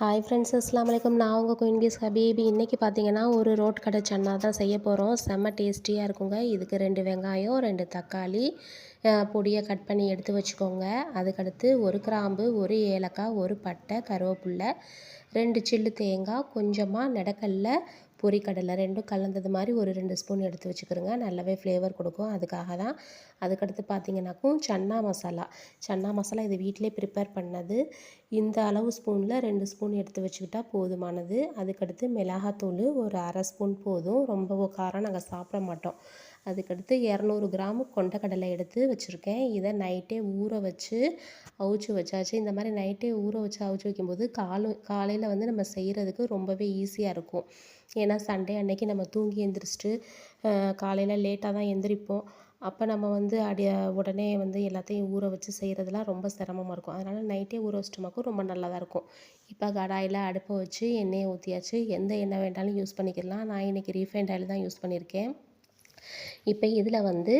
Hi friends அஸ்லாம் வலைக்கம் நான் உங்கள் குயின்கீஸ் ஹபீபி இன்றைக்கி பார்த்தீங்கன்னா ஒரு ரோட் கடை சன்னா தான் செய்ய போகிறோம் செம்ம டேஸ்டியாக இருக்குங்க. இதுக்கு ரெண்டு வெங்காயம் ரெண்டு தக்காளி பொடியை கட் பண்ணி எடுத்து வச்சுக்கோங்க. அதுக்கடுத்து ஒரு கிராம்பு ஒரு ஏலக்காய் ஒரு பட்டை கருவேப்பில்லை ரெண்டு சில்லு தேங்காய் கொஞ்சமாக நெடக்கல்ல பொரிக்கடலை ரெண்டும் கலந்தது மாதிரி ஒரு ரெண்டு ஸ்பூன் எடுத்து வச்சுக்கிறோங்க. நல்லாவே ஃப்ளேவர் கொடுக்கும். அதுக்காக தான் அதுக்கடுத்து பார்த்தீங்கன்னாக்கும் சன்னா மசாலா. சன்னா மசாலா இது வீட்டிலே ப்ரிப்பேர் பண்ணது. இந்த அளவு ஸ்பூனில் ரெண்டு ஸ்பூன் எடுத்து வச்சுக்கிட்டால் போதுமானது. அதுக்கடுத்து மிளகாத்தூள் ஒரு அரை ஸ்பூன் போதும். ரொம்ப காரம் நாங்கள் சாப்பிட மாட்டோம். அதுக்கடுத்து இரநூறு கிராம் கொண்டக்கடலை எடுத்து வச்சுருக்கேன். இதை நைட்டே ஊற வச்சு அவிச்சு வச்சாச்சு. இந்த மாதிரி நைட்டே ஊற வச்சு அவிச்சு வைக்கும்போது காலை காலையில் வந்து நம்ம செய்கிறதுக்கு ரொம்பவே ஈஸியாக இருக்கும். ஏன்னா சண்டே அன்னைக்கு நம்ம தூங்கி எந்திரிச்சிட்டு காலையில் லேட்டாக தான் எந்திரிப்போம். அப்போ நம்ம வந்து அடி உடனே வந்து எல்லாத்தையும் ஊற வச்சு செய்கிறதுலாம் ரொம்ப சிரமமாக இருக்கும். அதனால் நைட்டே ஊற வச்சிட்டோமாக்கும் ரொம்ப நல்லா இருக்கும். இப்போ கடாயில் அடுப்பை வச்சு எண்ணெயை ஊற்றியாச்சு எந்த எண்ணெய் வேண்டாலும் யூஸ் பண்ணிக்கலாம். நான் இன்றைக்கி ரீஃபைண்ட் ஆயில் தான் யூஸ் பண்ணியிருக்கேன். இப்போ இதில் வந்து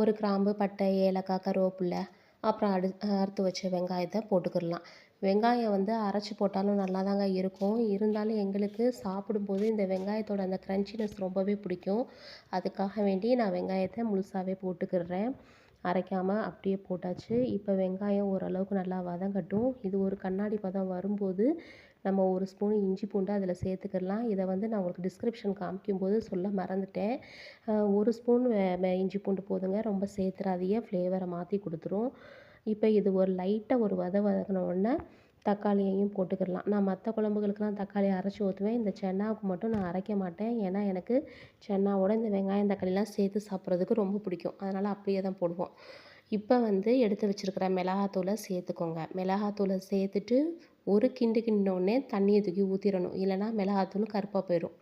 ஒரு கிராம்பு பட்டை ஏலக்காய் கருவேப்பில்லை அப்புறம் அடு அறுத்து வச்ச வெங்காயத்தை போட்டுக்கிடலாம். வெங்காயம் வந்து அரைச்சி போட்டாலும் நல்லா தாங்க இருக்கும். இருந்தாலும் எங்களுக்கு சாப்பிடும்போது இந்த வெங்காயத்தோட அந்த க்ரன்ச்சினஸ் ரொம்பவே பிடிக்கும். அதுக்காக வேண்டி நான் வெங்காயத்தை முழுசாகவே போட்டுக்கிடுறேன். அரைக்காமல் அப்படியே போட்டாச்சு. இப்போ வெங்காயம் ஓரளவுக்கு நல்லா வதங்கட்டும். இது ஒரு கண்ணாடி பதம் வரும்போது நம்ம ஒரு ஸ்பூன் இஞ்சி பூண்டு அதில் சேர்த்துக்கிடலாம். இதை வந்து நான் உங்களுக்கு டிஸ்கிரிப்ஷன் காமிக்கும்போது சொல்ல மறந்துட்டேன். ஒரு ஸ்பூன் இஞ்சி பூண்டு போதுங்க. ரொம்ப சேர்த்துறாதையே ஃப்ளேவரை மாற்றி கொடுத்துரும். இப்போ இது ஒரு லைட்டாக ஒரு வத வதங்கினோடனே தக்காளியையும் போட்டுக்கிடலாம். நான் மற்ற குழம்புகளுக்கெல்லாம் தக்காளி அரைச்சி ஊற்றுவேன். இந்த சென்னாவுக்கு மட்டும் நான் அரைக்க மாட்டேன். ஏன்னா எனக்கு சென்னாவோட இந்த வெங்காயம் தக்காளிலாம் சேர்த்து சாப்பிட்றதுக்கு ரொம்ப பிடிக்கும். அதனால் அப்படியே தான் போடுவோம். இப்போ வந்து எடுத்து வச்சுருக்கிற மிளகாத்தூளை சேர்த்துக்கோங்க. மிளகாத்தூளை சேர்த்துட்டு ஒரு கிண்டு கிண்டோடனே தண்ணியை தூக்கி ஊற்றிடணும் இல்லைனா மிளகாத்தூள் கருப்பாக போயிடும்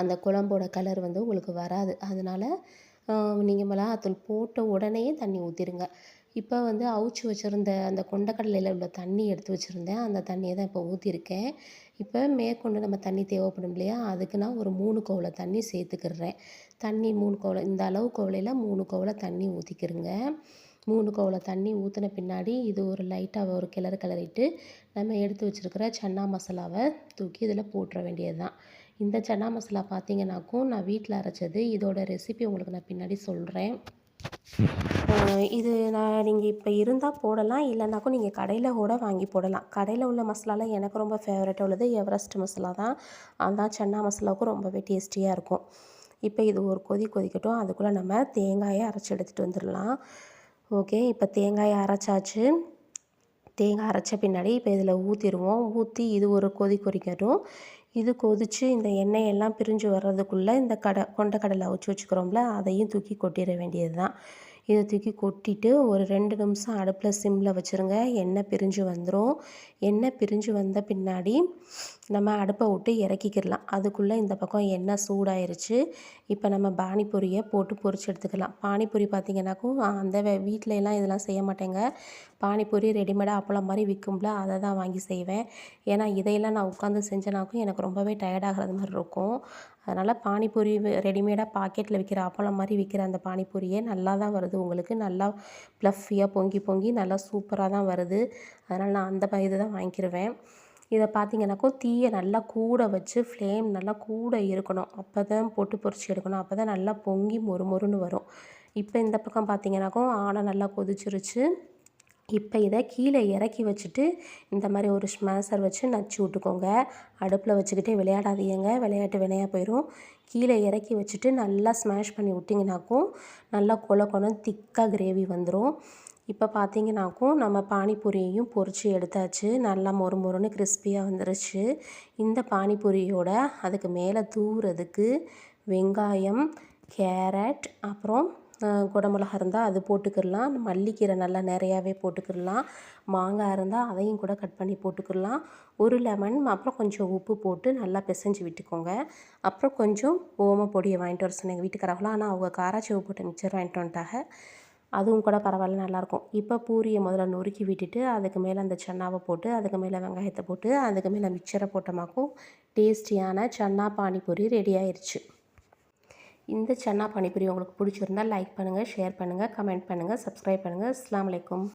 அந்த குழம்போட கலர் வந்து உங்களுக்கு வராது. அதனால் நீங்கள் மிளகாத்தூள் போட்ட உடனே தண்ணி ஊற்றிடுங்க இப்போ வந்து அவுச்சு வச்சுருந்த அந்த கொண்டக்கடலையில் உள்ள தண்ணி எடுத்து வச்சுருந்தேன். அந்த தண்ணியை தான் இப்போ ஊற்றிருக்கேன் இப்போ மேற்கொண்டு நம்ம தண்ணி தேவைப்படும் இல்லையா? அதுக்கு நான் ஒரு மூணு கோவலை தண்ணி சேர்த்துக்கிடுறேன் தண்ணி மூணு கோவலை இந்த அளவு கோவலையில் மூணு கோவலை தண்ணி ஊற்றிக்கிருங்க மூணு கோவலை தண்ணி ஊற்றின பின்னாடி இது ஒரு லைட்டாக ஒரு கிளறு கிளறிட்டு நம்ம எடுத்து வச்சுருக்கிற சன்னா மசாலாவை தூக்கி இதில் போட்டுற வேண்டியது தான் இந்த சன்னா மசாலா பார்த்தீங்கன்னாக்கும் நான் வீட்டில் அரைச்சது. இதோட ரெசிபி உங்களுக்கு நான் பின்னாடி சொல்கிறேன் இது நான் நீங்கள் இப்போ இருந்தால் போடலாம். இல்லைனாக்கும் நீங்கள் கடையில் கூட வாங்கி போடலாம். கடையில் உள்ள மசாலாலாம் எனக்கு ரொம்ப ஃபேவரட்டாக உள்ளது. எவரெஸ்ட் மசாலா தான். அதான் சன்னா மசாலாவுக்கும் ரொம்பவே டேஸ்டியாக இருக்கும். இப்போ இது ஒரு கொதி கொதிக்கட்டும். அதுக்குள்ளே நம்ம தேங்காயை அரைச்சி எடுத்துகிட்டு வந்துடலாம். ஓகே இப்போ தேங்காயை அரைச்சாச்சு. தேங்காய் அரைச்ச பின்னாடி இப்போ இதில் ஊற்றிடுவோம் ஊற்றி இது ஒரு கொதி கொதிக்கட்டும். இது கொதித்து இந்த எண்ணெய் எல்லாம் பிரிஞ்சு வர்றதுக்குள்ளே இந்த கடை கொண்டக்கடலை அவிச்சு வச்சுக்கிறோம்ல அதையும் தூக்கி கொட்டிட வேண்டியது தான் இதை தூக்கி கொட்டிட்டு ஒரு ரெண்டு நிமிஷம் அடுப்பில் சிம்மில் வச்சுருங்க. எண்ணெய் பிரிஞ்சு வந்துடும் எண்ணெய் பிரிஞ்சு வந்த பின்னாடி நம்ம அடுப்பை விட்டு இறக்கிக்கிடலாம். அதுக்குள்ளே இந்த பக்கம் எண்ணெய் சூடாயிருச்சு. இப்போ நம்ம பானிபூரியை போட்டு பொரிச்சு எடுத்துக்கலாம். பானிபூரி பார்த்திங்கனாக்கும் அந்த வீட்டில எல்லாம் இதெல்லாம் செய்ய மாட்டேங்க. பானிபூரி ரெடிமேடாக அப்பளம் மாதிரி விற்கும்ல அதை தான் வாங்கி செய்வேன். ஏன்னா இதையெல்லாம் நான் உட்காந்து செஞ்சனாக்கும் எனக்கு ரொம்பவே டயர்டாகிறது மாதிரி இருக்கும். அதனால் பானிபூரி ரெடிமேடாக பாக்கெட்டில் விற்கிற அப்பளம் மாதிரி விற்கிற அந்த பானிபூரியே நல்லா தான் வருது. உங்களுக்கு நல்லா ப்ளஃபியாக பொங்கி பொங்கி நல்லா சூப்பராக தான் வருது. அதனால் நான் அந்த இது தான் வாங்கிடுவேன் இதை பார்த்தீங்கன்னாக்கும் தீயை நல்லா கூட வச்சு ஃப்ளேம் நல்லா கூட இருக்கணும். அப்போ தான் போட்டு பொரிச்சு எடுக்கணும். அப்போ தான் நல்லா பொங்கி மொறு மொறுன்னு வரும். இப்போ இந்த பக்கம் பார்த்தீங்கன்னாக்கும் ஆடை நல்லா கொதிச்சிருச்சு. இப்போ இதை கீழே இறக்கி வச்சுட்டு இந்த மாதிரி ஒரு ஸ்மேசர் வச்சு நச்சு விட்டுக்கோங்க. அடுப்பில் வச்சுக்கிட்டே விளையாடாதீங்க. விளையாட்டு வினையாக போயிடும் கீழே இறக்கி வச்சுட்டு நல்லா ஸ்மாஷ் பண்ணி விட்டிங்கனாக்கும் நல்லா கொல கொலம் திக்காக கிரேவி வந்துடும் இப்போ பார்த்தீங்கனாக்கும் நம்ம பானிபூரியையும் பொறிச்சு எடுத்தாச்சு. நல்லா மொறு மொறுன்னு கிறிஸ்பியாக வந்துருச்சு. இந்த பானிபூரியோட அதுக்கு மேலே தூவுறதுக்கு வெங்காயம் கேரட் அப்புறம் குடமிளகா இருந்தால் அது போட்டுக்கிடலாம். மல்லிக்கீரை நல்லா நிறையாவே போட்டுக்கிடலாம். மாங்காய் இருந்தால் அதையும் கூட கட் பண்ணி போட்டுக்கிடலாம். ஒரு லெமன் அப்புறம் கொஞ்சம் உப்பு போட்டு நல்லா பிசைஞ்சு விட்டுக்கோங்க. அப்புறம் கொஞ்சம் ஓம பொடியை வாங்கிட்டு வர சொன்னேன். எங்கள் ஆனால் அவங்க காராச்சி போட்டு மிக்சர் வாங்கிட்டு வந்துட்டாங்க. அதுவும் கூட பரவாயில்ல நல்லாயிருக்கும். இப்போ பூரியை முதல்ல நொறுக்கி விட்டுட்டு அதுக்கு மேலே அந்த சன்னாவை போட்டு அதுக்கு மேலே வெங்காயத்தை போட்டு அதுக்கு மேலே மிக்சரை போட்டமாக்கும் டேஸ்டியான சன்னா பானிபூரி ரெடி ஆயிடுச்சு இந்த சன்னா பானிபூரி உங்களுக்கு பிடிச்சிருந்தால் லைக் பண்ணுங்கள் ஷேர் பண்ணுங்கள் கமெண்ட் பண்ணுங்கள் சப்ஸ்கிரைப் பண்ணுங்கள் அஸ்லாம் வலைக்கம்